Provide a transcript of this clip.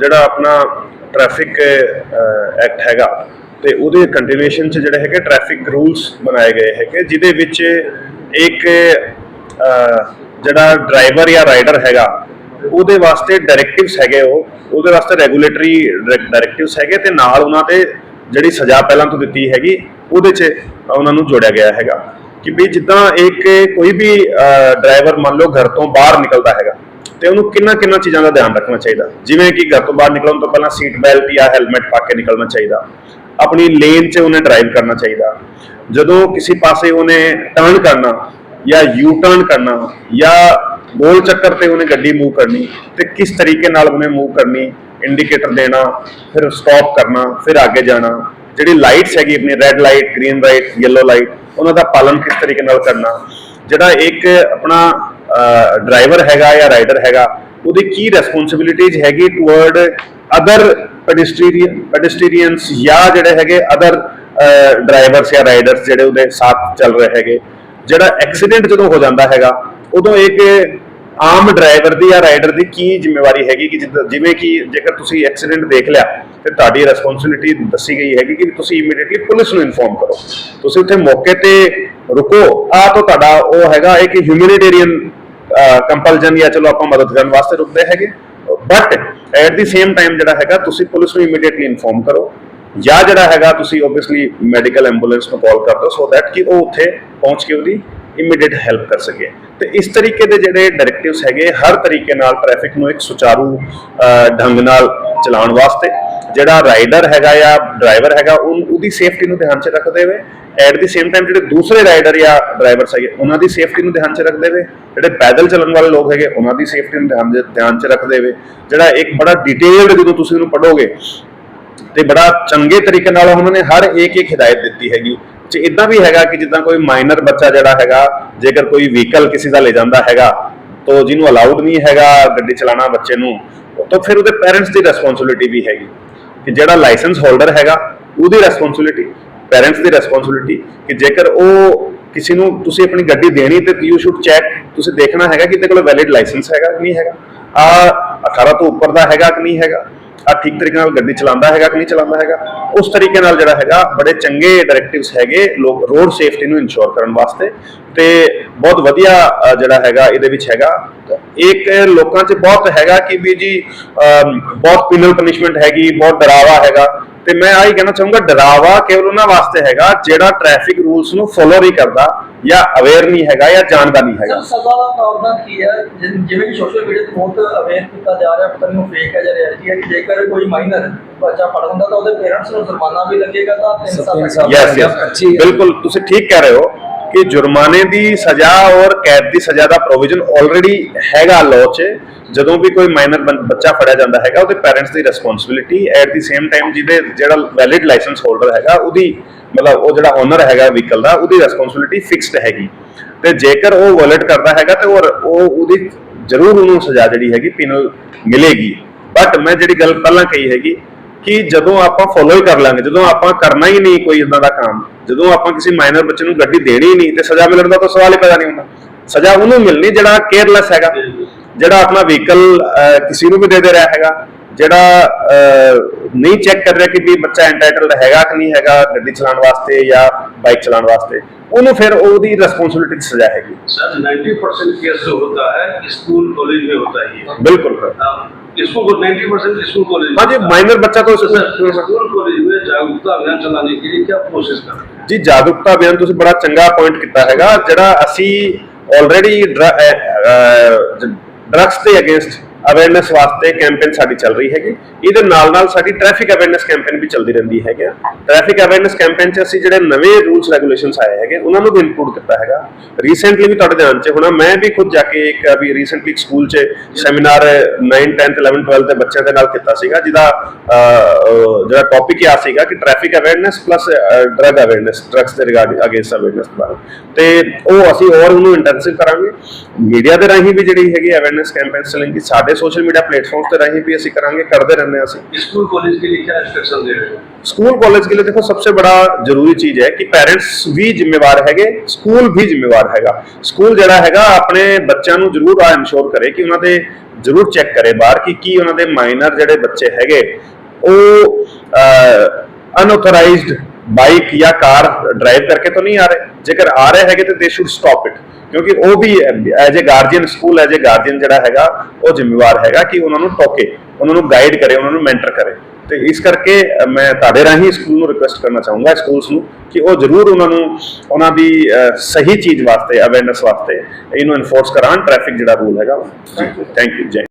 ਜਿਹੜਾ ਆਪਣਾ traffic act ਹੈਗਾ, ਤੇ ਉਹਦੇ ਕੰਟੀਨਿਊਏਸ਼ਨ ਚ ਜਿਹੜੇ ਹੈਗੇ ਟ੍ਰੈਫਿਕ ਰੂਲਸ ਬਣਾਏ ਗਏ ਹੈਗੇ, ਜਿਹਦੇ ਵਿੱਚ ਇੱਕ ਜਿਹੜਾ ਡਰਾਈਵਰ ਜਾਂ ਰਾਈਡਰ ਹੈਗਾ, ਉਹਦੇ ਵਾਸਤੇ ਡਾਇਰੈਕਟਿਵਸ ਹੈਗੇ ਉਹ, ਉਹਦੇ ਵਾਸਤੇ ਰੈਗੂਲੇਟਰੀ ਡਾਇਰੈਕਟਿਵਸ ਹੈਗੇ ਤੇ ਨਾਲ ਉਹਨਾਂ ਤੇ ਜਿਹੜੀ ਸਜ਼ਾ ਪਹਿਲਾਂ ਤੋਂ ਦਿੱਤੀ ਹੈਗੀ, ਉਹਦੇ 'ਚ ਉਹਨਾਂ ਨੂੰ ਜੋੜਿਆ ਗਿਆ ਹੈਗਾ। ਕਿ ਵੀ ਜਿੱਦਾਂ ਇੱਕ ਕੋਈ ਵੀ ਡਰਾਈਵਰ ਮੰਨ ਲਓ ਘਰ ਤੋਂ ਬਾਹਰ ਨਿਕਲਦਾ ਹੈਗਾ ਤੇ ਉਹਨੂੰ ਕਿੰਨਾ ਕਿੰਨਾ ਚੀਜ਼ਾਂ ਦਾ ਧਿਆਨ ਰੱਖਣਾ ਚਾਹੀਦਾ? ਜਿਵੇਂ ਕਿ ਘਰ ਤੋਂ ਬਾਹਰ ਨਿਕਲਣ ਤੋਂ ਪਹਿਲਾਂ ਸੀਟ ਬੈਲਟ ਜਾਂ ਹੈਲਮਟ ਪਾ ਕੇ ਨਿਕਲਣਾ ਚਾਹੀਦਾ। ਆਪਣੀ ਲੇਨ 'ਚ ਉਹਨੇ ਡਰਾਈਵ ਕਰਨਾ ਚਾਹੀਦਾ। ਜਦੋਂ ਕਿਸੇ ਪਾਸੇ ਉਹਨੇ ਟਰਨ ਕਰਨਾ ਜਾਂ ਯੂ ਟਰਨ ਕਰਨਾ ਜਾਂ ਗੋਲ ਚੱਕਰ ਤੇ ਉਹਨੇ ਗੱਡੀ ਮੂਵ ਕਰਨੀ, ਤੇ ਕਿਸ ਤਰੀਕੇ ਨਾਲ ਉਹਨੇ ਮੂਵ ਕਰਨੀ ਇੰਡੀਕੇਟਰ ਦੇਣਾ, ਫਿਰ ਸਟਾਪ ਕਰਨਾ, ਫਿਰ ਅੱਗੇ ਜਾਣਾ, ਜਿਹੜੀ ਲਾਈਟਸ ਹੈਗੀ ਆਪਣੀ red light green light yellow light ਉਹਨਾਂ ਦਾ ਪਾਲਣ ਕਿਸ ਤਰੀਕੇ ਨਾਲ ਕਰਨਾ, ਜਿਹੜਾ ਇੱਕ ਆਪਣਾ ਡਰਾਈਵਰ ਹੈਗਾ ਜਾਂ ਰਾਈਡਰ ਹੈਗਾ, ਉਹਦੀ ਕੀ ਰੈਸਪੌਂਸਿਬਿਲਿਟੀਜ਼ ਹੈਗੀ ਟੁਵਰਡ ਅਦਰ ਪੈਡਿਸਟਰੀਅਨ ਪੈਡਿਸਟਰੀਅਨਸ ਜਾਂ ਜਿਹੜੇ ਹੈਗੇ ਅਦਰ ਡਰਾਈਵਰਸ ਜਾਂ ਰਾਈਡਰਸ ਜਿਹੜੇ ਉਹਦੇ ਸਾਥ ਚੱਲ ਰਹੇ ਹੈਗੇ। ਜਿਹੜਾ ਐਕਸੀਡੈਂਟ ਜਦੋਂ ਹੋ ਜਾਂਦਾ ਹੈਗਾ, ਉਦੋਂ ਇੱਕ ਆਮ ਡਰਾਈਵਰ ਦੀ ਜਾਂ ਰਾਈਡਰ ਦੀ ਕੀ ਜ਼ਿੰਮੇਵਾਰੀ ਹੈਗੀ ਕਿ ਜਿੱਦਾਂ- ਜਿਵੇਂ ਕਿ ਜੇਕਰ ਤੁਸੀਂ ਐਕਸੀਡੈਂਟ ਦੇਖ ਲਿਆ, ਤੇ ਤੁਹਾਡੀ ਰਿਸਪੌਂਸਿਬਿਲਿਟੀ ਦੱਸੀ ਗਈ ਹੈਗੀ ਕਿ ਤੁਸੀਂ ਇਮੀਡੀਏਟਲੀ ਪੁਲਿਸ ਨੂੰ ਇਨਫੋਰਮ ਕਰੋ। ਤੁਸੀਂ ਉੱਥੇ ਮੌਕੇ ਤੇ ਰੁਕੋ। ਆ ਤਾਂ ਤੁਹਾਡਾ ਉਹ ਹੈਗਾ ਇੱਕ ਹਿਊਮੈਨਿਟੇਰੀਅਨ ਕੰਪਲਜਨ ਜਾਂ ਚਲੋ ਆਪਾਂ ਮਦਦ ਕਰਨ ਵਾਸਤੇ ਰੁਕਦੇ ਹੈਗੇ। But at the same time ਜਿਹੜਾ ਹੈਗਾ, ਤੁਸੀਂ ਪੁਲਿਸ ਨੂੰ ਇਮੀਡੀਏਟਲੀ ਇਨਫੋਰਮ ਕਰੋ। ਜਾਂ ਜਿਹੜਾ ਹੈਗਾ, ਤੁਸੀਂ ਆਬਵੀਅਸਲੀ ਮੈਡੀਕਲ ਐਂਬੂਲੈਂਸ ਨੂੰ ਕਾਲ ਕਰ ਦਿਓ ਸੋ ਦੈਟ ਕਿ ਉਹ ਉੱਥੇ ਪਹੁੰਚ ਕੇ ਉਹਦੀ ਇਮੀਡੀਏਟ ਹੈਲਪ ਕਰ ਸਕੇ। ਤੇ ਇਸ ਤਰੀਕੇ ਦੇ ਜਿਹੜੇ ਡਾਇਰੈਕਟਿਵਸ ਹੈਗੇ, ਹਰ ਤਰੀਕੇ ਨਾਲ ਟ੍ਰੈਫਿਕ ਨੂੰ ਇੱਕ ਸੁਚਾਰੂ ਢੰਗ ਨਾਲ ਚਲਾਉਣ ਵਾਸਤੇ, ਜਿਹੜਾ ਰਾਈਡਰ ਹੈਗਾ ਜਾਂ ਡਰਾਈਵਰ ਹੈਗਾ ਉਹਦੀ ਸੇਫਟੀ ਨੂੰ ਧਿਆਨ 'ਚ ਰੱਖਦੇ ਹੋਏ ਐਟ ਦੀ ਸੇਮ ਟਾਈਮ ਜਿਹੜੇ ਦੂਸਰੇ ਰਾਈਡਰ ਜਾਂ ਡਰਾਈਵਰਸ ਹੈਗੇ, ਉਹਨਾਂ ਦੀ ਸੇਫਟੀ ਨੂੰ ਧਿਆਨ 'ਚ ਰੱਖਦੇ ਹੋਏ ਜਿਹੜੇ ਪੈਦਲ ਚੱਲਣ ਵਾਲੇ ਲੋਕ ਹੈਗੇ, ਉਹਨਾਂ ਦੀ ਸੇਫਟੀ ਨੂੰ ਧਿਆਨ ਧਿਆਨ 'ਚ ਰੱਖਦੇ ਹੋਏ ਜਿਹੜਾ ਇੱਕ ਬੜਾ ਡਿਟੇਲਡ ਜਦੋਂ ਤੁਸੀਂ ਉਹਨੂੰ ਪੜੋਗੇ ਤੇ ਬੜਾ ਚੰਗੇ ਤਰੀਕੇ ਨਾਲ ਉਹਨਾਂ ਨੇ ਹਰ ਇੱਕ ਇੱਕ ਹਦਾਇਤ ਦਿੱਤੀ ਹੈਗੀ। ਤੇ ਇਦਾਂ ਵੀ ਹੈਗਾ ਕਿ ਜਿੱਦਾਂ ਕੋਈ ਮਾਈਨਰ ਬੱਚਾ ਜਿਹੜਾ ਹੈਗਾ, ਜੇਕਰ ਕੋਈ ਵਹੀਕਲ ਕਿਸੇ ਦਾ ਲੈ ਜਾਂਦਾ ਹੈਗਾ, ਤੋ ਜਿਹਨੂੰ ਅਲਾਉਡ ਨਹੀਂ ਹੈਗਾ ਗੱਡੀ ਚਲਾਉਣਾ ਬੱਚੇ ਨੂੰ, ਤਾਂ ਫਿਰ ਉਹਦੇ ਪੈਰੈਂਟਸ ਦੀ ਰਿਸਪੌਂਸਿਬਿਲਿਟੀ ਵੀ ਹੈਗੀ। ਕਿ ਜਿਹੜਾ ਲਾਇਸੈਂਸ ਹੋਲਡਰ ਹੈਗਾ, ਉਹਦੀ ਰਿਸਪੌਂਸਿਬਿਲਿਟੀ ਪੈਰੈਂਟਸ ਦੀ ਰਿਸਪੌਂਸਿਬਿਲਿਟੀ ਕਿ ਜੇਕਰ ਉਹ ਕਿਸੇ ਨੂੰ ਤੁਸੀਂ ਆਪਣੀ ਗੱਡੀ ਦੇਣੀ ਤੇ ਯੂ ਸ਼ੁਡ ਚੈੱਕ ਤੁਸੀਂ ਦੇਖਣਾ ਹੈਗਾ ਕਿ ਇਹਦੇ ਕੋਲ ਵੈਲਿਡ ਲਾਇਸੈਂਸ ਹੈਗਾ ਕਿ ਨਹੀਂ ਹੈਗਾ? ਆ 18 ਤੋਂ ਉੱਪਰ ਦਾ ਹੈਗਾ ਕਿ ਨਹੀਂ ਹੈਗਾ? ਆ ਠੀਕ ਤਰੀਕੇ ਨਾਲ ਗੱਡੀ ਚਲਾਉਂਦਾ ਹੈਗਾ ਕਿ ਨਹੀਂ ਚਲਾਉਂਦਾ ਹੈਗਾ? ਉਸ ਤਰੀਕੇ ਨਾਲ ਜਿਹੜਾ ਹੈਗਾ, ਬੜੇ ਚੰਗੇ ਡਾਇਰੈਕਟਿਵਸ ਹੈਗੇ ਲੋਕ ਰੋਡ ਸੇਫਟੀ ਨੂੰ ਇਨਸ਼ੋਰ ਕਰਨ ਵਾਸਤੇ ਤੇ ਬਹੁਤ ਵਧੀਆ ਜਿਹੜਾ ਹੈਗਾ ਇਹਦੇ ਵਿੱਚ ਹੈਗਾ। ਇੱਕ ਲੋਕਾਂ 'ਚ ਬਹੁਤ ਹੈਗਾ ਕਿ ਵੀ ਜੀ ਬਹੁਤ ਪਿਨਲ ਪਨਿਸ਼ਮੈਂਟ ਹੈਗੀ, ਬਹੁਤ ਡਰਾਵਾ ਹੈਗਾ। ਤੇ ਮੈਂ ਆਹੀ ਕਹਿਣਾ ਚਾਹੂੰਗਾ ਡਰਾਵਾ ਕੇਵਲ ਉਹਨਾਂ ਵਾਸਤੇ ਹੈਗਾ ਜਿਹੜਾ ਟ੍ਰੈਫਿਕ ਰੂਲਸ ਨੂੰ ਫੋਲੋ ਨਹੀਂ ਕਰਦਾ ਜਾਂ ਅਵੇਅਰ ਨਹੀਂ ਹੈਗਾ ਜਾਂ ਜਾਣਦਾ ਨਹੀਂ ਹੈਗਾ ਸਜ਼ਾ ਦਾ ਕੀ ਹੈ ਜਿਵੇਂ ਕਿ ਸੋਸ਼ਲ ਮੀਡੀਆ ਤੇ ਬਹੁਤ ਅਵੇਅਰ ਕੀਤਾ ਜਾ ਰਿਹਾ ਪਤਾ ਨਹੀਂ ਫੇਕ ਹੈ ਜਾਂ ਰਿਐਲਿਟੀ ਹੈ ਕਿ ਜੇਕਰ ਕੋਈ ਮਾਈਨਰ ਬੱਚਾ ਫੜ ਹੁੰਦਾ ਤਾਂ ਉਹਦੇ ਪੇਰੈਂਟਸ ਨੂੰ ਜੁਰਮਾਨਾ ਵੀ ਲੱਗੇਗਾ ਤਾਂ ਤਿੰਨ ਸਾਲ ਤਿੰਨ ਤੱਕ ਸਾਲ। ਯੈਸ ਅੱਛੀ ਯੈਸ ਹੈ। ਬਿਲਕੁਲ ਤੁਸੀਂ ਠੀਕ ਕਹਿ ਰਹੇ ਹੋ ਕਿ ਜੁਰਮਾਨੇ ਦੀ ਸਜ਼ਾ ਔਰ ਕੈਦ ਦੀ ਸਜ਼ਾ ਦਾ ਪ੍ਰੋਵੀਜ਼ਨ ਆਲਰੇਡੀ ਹੈਗਾ ਲਾਅ 'ਚ, ਜਦੋਂ ਵੀ ਕੋਈ ਮਾਈਨਰ ਬੱਚਾ ਫੜਿਆ ਜਾਂਦਾ ਹੈਗਾ, ਉਹਦੇ parents the responsibility at the same time ਜਿਹਦੇ ਜਿਹੜਾ ਵੈਲਿਡ ਲਾਇਸੈਂਸ ਹੋਲਡਰ ਹੈਗਾ, ਉਹਦੀ ਮਤਲਬ ਉਹ ਜਿਹੜਾ ਓਨਰ ਹੈਗਾ ਵਹੀਕਲ ਦਾ, ਉਹਦੀ ਰਿਸਪੌਂਸਿਬਿਲਿਟੀ ਫਿਕਸਡ ਹੈਗੀ। ਤੇ ਜੇਕਰ ਉਹ ਵਾਇਲੇਟ ਕਰਦਾ ਹੈਗਾ ਤੇ ਉਹ, ਉਹਦੀ ਜ਼ਰੂਰ ਉਹਨੂੰ ਸਜ਼ਾ ਜਿਹੜੀ ਹੈਗੀ ਪੀਨਲ ਮਿਲੇਗੀ। ਬਟ ਮੈਂ ਜਿਹੜੀ ਗੱਲ ਪਹਿਲਾਂ ਕਹੀ ਹੈਗੀ ਕਿ ਜਦੋਂ ਆਪਾਂ ਫੋਲੋ ਹੀ ਕਰ ਲਾਂਗੇ, ਜਦੋਂ ਆਪਾਂ ਕਰਨਾ ਹੀ ਨਹੀਂ ਕੋਈ ਇਦਾਂ ਦਾ ਕੰਮ ਜਦੋਂ ਆਪਾਂ ਕਿਸੇ ਮਾਈਨਰ ਬੱਚੇ ਨੂੰ ਗੱਡੀ ਦੇਣੀ ਹੀ ਨਹੀਂ ਤੇ ਸਜ਼ਾ ਮਿਲਣ ਦਾ ਤਾਂ ਸਵਾਲ ਹੀ ਪੈਦਾ ਨਹੀਂ ਹੁੰਦਾ। ਸਜ਼ਾ ਉਹਨੂੰ ਮਿਲਣੀ ਜਿਹੜਾ ਕੇਅਰਲੈਸ ਹੈਗਾ ਜਿਹੜਾ ਆਪਣਾ ਵਹੀਕਲ ਕਿਸੇ ਨੂੰ ਵੀ ਦੇ ਦੇ ਰਿਹਾ ਹੈਗਾ ਜਿਹੜਾ ਨਹੀਂ ਚੈੱਕ ਕਰ ਰਿਹਾ ਕਿ ਵੀ ਬੱਚਾ ਐਂਟਾਈਟਲਡ ਹੈਗਾ ਕਿ ਨਹੀਂ ਹੈਗਾ ਗੱਡੀ ਚਲਾਉਣ ਵਾਸਤੇ ਜਾਂ ਬਾਈਕ ਚਲਾਉਣ ਵਾਸਤੇ ਉਹਨੂੰ ਫਿਰ ਉਹਦੀ ਰਿਸਪੌਂਸਿਬਿਲਿਟੀ ਸਜ਼ਾ ਹੈਗੀ। ਸਰ 90% केस जो होता है स्कूल कॉलेज में होता है बिल्कुल इसको 90% स्कूल कॉलेज हाँ जी माइनर बच्चा तो स्कूल कॉलेज में जागरूकता अभियान चलाने के लिए क्या कोशिश कर रहे हैं ਜੀ, ਜਾਗਰੂਕਤਾ ਅਭਿਆਨ ਤੁਸੀਂ ਬੜਾ ਚੰਗਾ ਪੁਆਇੰਟ ਕੀਤਾ ਹੈਗਾ, ਜਿਹੜਾ ਅਸੀਂ ਆਲਰੇਡੀ ਡਰੱਗਸ ਦੇ ਅਗੇਂਸਟ ਅਵੇਅਰਨੈਸ ਵਾਸਤੇ ਕੈਂਪੇਨ ਸਾਡੀ ਚੱਲ ਰਹੀ ਹੈਗੀ। ਇਹਦੇ ਨਾਲ ਨਾਲ ਸਾਡੀ ਟ੍ਰੈਫਿਕ ਅਵੇਅਰਨੈਸ ਕੈਂਪੇਨ ਵੀ ਚੱਲਦੀ ਰਹਿੰਦੀ ਹੈਗੀ ਟ੍ਰੈਫਿਕ ਅਵੇਅਰਨੈਸ ਕੈਂਪੇਨ 'ਚ ਅਸੀਂ ਜਿਹੜੇ ਨਵੇਂ ਰੂਲਸ ਰੈਗੂਲੇਸ਼ਨਸ ਆਏ ਹੈਗੇ ਉਹਨਾਂ ਨੂੰ ਵੀ ਇਨਕਲੂਡ ਕੀਤਾ ਹੈਗਾ। ਰੀਸੈਂਟਲੀ ਵੀ ਤੁਹਾਡੇ ਧਿਆਨ 'ਚ ਹੋਣਾ ਮੈਂ ਵੀ ਖੁਦ ਜਾ ਕੇ ਇੱਕ ਅਭੀ ਰੀਸੈਂਟਲੀ ਸਕੂਲ 'ਚ ਸੈਮੀਨਾਰ 9 10th 11th 12th ਦੇ ਬੱਚਿਆਂ ਦੇ ਨਾਲ ਕੀਤਾ ਸੀਗਾ ਜਿਹਦਾ ਅਹ, ਜਿਹੜਾ ਟੌਪਿਕ ਆ ਸੀਗਾ ਕਿ traffic awareness plus drug awareness drugs ਦੇ ਰਿਗਾਰਡ ਅਗੇਂਸਟ ਅਵੇਅਰਨੈਸ ਬਾਰੇ। ਤੇ ਉਹ ਅਸੀਂ ਹੋਰ ਉਹਨੂੰ ਇੰਟੈਂਸਿਵ ਕਰਾਂਗੇ। ਮੀਡੀਆ ਦੇ ਰਾਹੀਂ ਵੀ ਜਿਹੜੀ ਹੈਗੀ ਅਵੇਅਰਨੈਸ ਕੈਂਪੇਨਸ ਚੱਲਣਗੀ ਸਾਡੇ ਸੋਸ਼ਲ ਮੀਡੀਆ ਪਲੇਟਫਾਰਮਸ ਦੇ ਰਾਹੀਂ ਵੀ ਅਸੀਂ ਕਰਾਂਗੇ ਕਰਦੇ ਰਹਿੰਦੇ ਹਾਂ ਅਸੀਂ स्कूल कॉलेज के लिए क्या इंस्ट्रक्शन दे रहे हैं स्कूल कॉलेज के लिए देखो सबसे बड़ा जरूरी चीज है कि पेरेंट्स भी ਜ਼ਿੰਮੇਵਾਰ ਹੈਗੇ ਸਕੂਲ ਵੀ ਜ਼ਿੰਮੇਵਾਰ ਹੈਗਾ ਸਕੂਲ ਜਿਹੜਾ ਹੈਗਾ ਆਪਣੇ ਬੱਚਿਆਂ ਨੂੰ ਜ਼ਰੂਰ ਆ ਇਨਸ਼ੋਰ ਕਰੇ ਕਿ ਉਹਨਾਂ ਦੇ ਜ਼ਰੂਰ ਚੈੱਕ ਕਰੇ ਬਾਹਰ ਕਿ ਕੀ ਉਹਨਾਂ ਦੇ ਮਾਈਨਰ ਜਿਹੜੇ ਬੱਚੇ ਹੈਗੇ ਉਹ ਅਨਆਥੋਰਾਈਜ਼ਡ ਬਾਈਕ ਜਾਂ ਕਾਰ ਡਰਾਈਵ ਕਰਕੇ ਤਾਂ ਨਹੀਂ ਆ ਰਹੇ ਜੇਕਰ ਆ ਰਹੇ ਹੈਗੇ ਤੇ ਦੇ ਸ਼ੁੱਡ ਸਟਾਪ ਇਟ ਕਿਉਂਕਿ ਉਹ ਵੀ as a guardian school as a guardian ਜਿਹੜਾ ਹੈਗਾ ਉਹ ਜ਼ਿੰਮੇਵਾਰ ਹੈਗਾ ਕਿ ਉਹਨਾਂ ਨੂੰ ਟੋਕੇ ਉਹਨਾਂ ਨੂੰ ਗਾਈਡ ਕਰੇ ਉਹਨਾਂ ਨੂੰ ਮੈਂਟਰ ਕਰੇ। ਤੇ ਇਸ ਕਰਕੇ ਮੈਂ ਤੁਹਾਡੇ ਰਾਹੀਂ ਸਕੂਲ ਨੂੰ ਰਿਕੁਐਸਟ ਕਰਨਾ ਚਾਹੂੰਗਾ ਸਕੂਲਸ ਨੂੰ ਕਿ ਉਹ ਜ਼ਰੂਰ ਉਹਨਾਂ ਨੂੰ ਉਹਨਾਂ ਦੀ ਸਹੀ ਚੀਜ਼ ਵਾਸਤੇ ਅਵੇਅਰਨੈਸ ਵਾਸਤੇ ਇਹਨੂੰ ਇਨਫੋਰਸ ਕਰਾਉਣ ਟ੍ਰੈਫਿਕ ਜਿਹੜਾ ਰੂਲ ਹੈਗਾ। ਥੈਂਕ ਯੂ ਜੈ